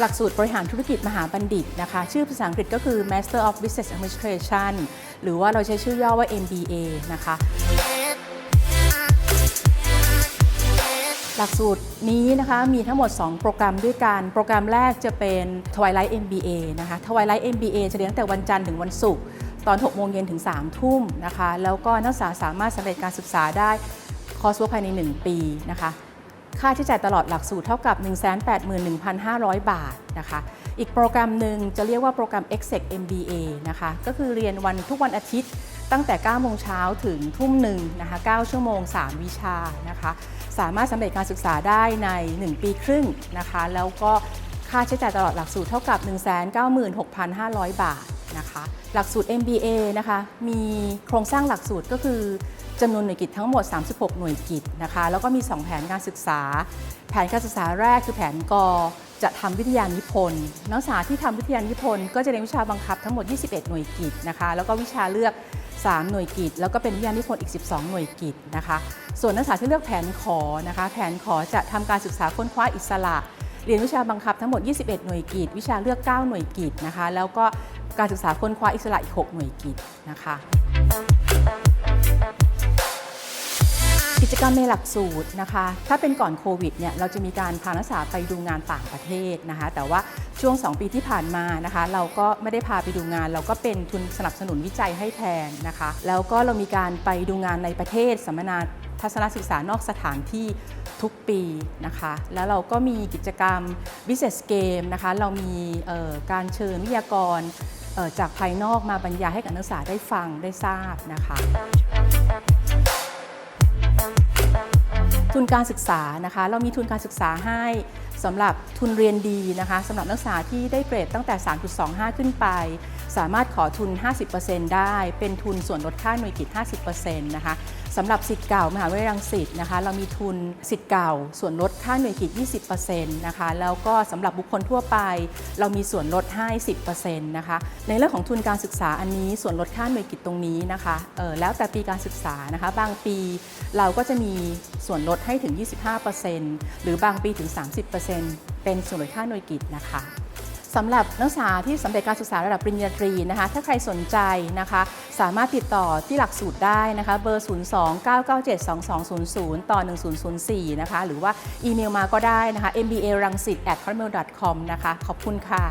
หลักสูตรบริหารธุรกิจมหาบัณฑิตนะคะ ชื่อภาษาอังกฤษก็คือ Master of Business Administration หรือว่าเราใช้ชื่อย่อว่า MBA นะคะ หลักสูตรนี้นะคะมีทั้งหมด 2 โปรแกรมด้วยกัน โปรแกรมแรกจะเป็น Twilight MBA นะคะ Twilight MBA จะเรียนตั้งแต่วันจันทร์ถึงวันศุกร์ตอน 6 โมงเย็นถึง 3 ทุ่มนะคะ แล้วก็นักศึกษาสามารถสำเร็จการศึกษาได้คอร์สเวิร์กภายใน 1 ปีนะคะ ค่าใช้จ่ายตลอดหลักสูตรเท่ากับ 181,500 บาทนะคะ อีกโปรแกรมหนึ่งจะเรียกว่าโปรแกรม Exec MBA นะคะ ก็คือเรียนวันทุกวันอาทิตย์ตั้งแต่ 9 โมงเช้าถึงทุ่มหนึ่งนะคะ 9 ชั่วโมง 3 วิชานะคะ สามารถสำเร็จการศึกษาได้ใน 1 ปีครึ่งนะคะ แล้วก็ค่าใช้จ่ายตลอดหลักสูตรเท่ากับ 196,500 บาท นะคะ หลักสูตร MBA นะคะ มีโครงสร้างหลักสูตรก็คือจำนวนหน่วยกิจทั้งหมด 36 หน่วยกิจนะคะ แล้วก็มี 2 แผนการศึกษา แผนการศึกษาแรกคือแผนกจะทำวิทยานิพนธ์นักศึกษาที่ทำวิทยานิพนธ์ก็จะเรียนวิชาบังคับทั้งหมด 21 หน่วยกิจนะคะ แล้วก็วิชาเลือก 3 หน่วยกิจ แล้วก็เป็นวิทยานิพนธ์อีก 12 หน่วยกิจนะคะ ส่วนนักศึกษาที่เลือกแผนขอนะคะ แผนขอจะทำการศึกษาค้นคว้าอิสระ เรียนวิชาบังคับทั้งหมด 21 หน่วยกิจ วิชาเลือก 9 หน่วยกิจนะคะ แล้วก็ การศึกษาค้นคว้าอิสระอีก 6 หน่วยกิจนะคะกิจกรรมในหลักสูตรนะคะ ถ้าเป็นก่อนโควิดเนี่ยเราจะมีการพานักศึกษาไปดูงานต่างประเทศนะคะ แต่ว่าช่วง 2 ปีที่ผ่านมานะคะ เราก็ไม่ได้พาไปดูงาน เราก็เป็นทุนสนับสนุนวิจัยให้แทนนะคะ แล้วก็เรามีการไปดูงานในประเทศสัมมนาทัศนศึกษานอกสถานที่ทุกปีนะคะ แล้วเราก็มีกิจกรรม Business Game นะคะ เรามีการเชิญวิทยากร จากภายนอกมาบรรยายให้กับนักศึกษาได้ฟังได้ทราบนะคะทุนการศึกษานะคะ เรามีทุนการศึกษาให้สำหรับทุนเรียนดีนะคะสำหรับนักศึกษาที่ได้เกรดตั้งแต่ 3.25 ขึ้นไป สามารถขอทุน 50%ได้ เป็นทุนส่วนลดค่าหน่วยกิจ 50%นะคะ สำหรับสิทธิ์เก่ามหาวิทยาลัยรังสิตนะคะเรามีทุนสิทธิ์เก่า ส่วนลดค่าหน่วยกิจ 20%นะคะแล้วก็สำหรับบุคคลทั่วไป เรามีส่วนลดให้ 10%นะคะในเรื่องของทุนการศึกษาอันนี้ส่วนลดค่าหน่วยกิจตรงนี้นะคะเออแล้วแต่ปีการศึกษานะคะบางปีเราก็จะมีส่วนลดให้ถึง 25%หรือบางปีถึง 30%เป็นส่วนลดค่าหน่วยกิจนะคะ สำหรับนักศึกษาที่สำเร็จการศึกษาระดับปริญญาตรีนะคะ ถ้าใครสนใจนะคะ สามารถติดต่อที่หลักสูตรได้นะคะ เบอร์ 029972200 ต่อ 1004 นะคะ หรือว่าอีเมลมาก็ได้นะคะ mba รังสิต at hotmail com นะคะ ขอบคุณค่ะ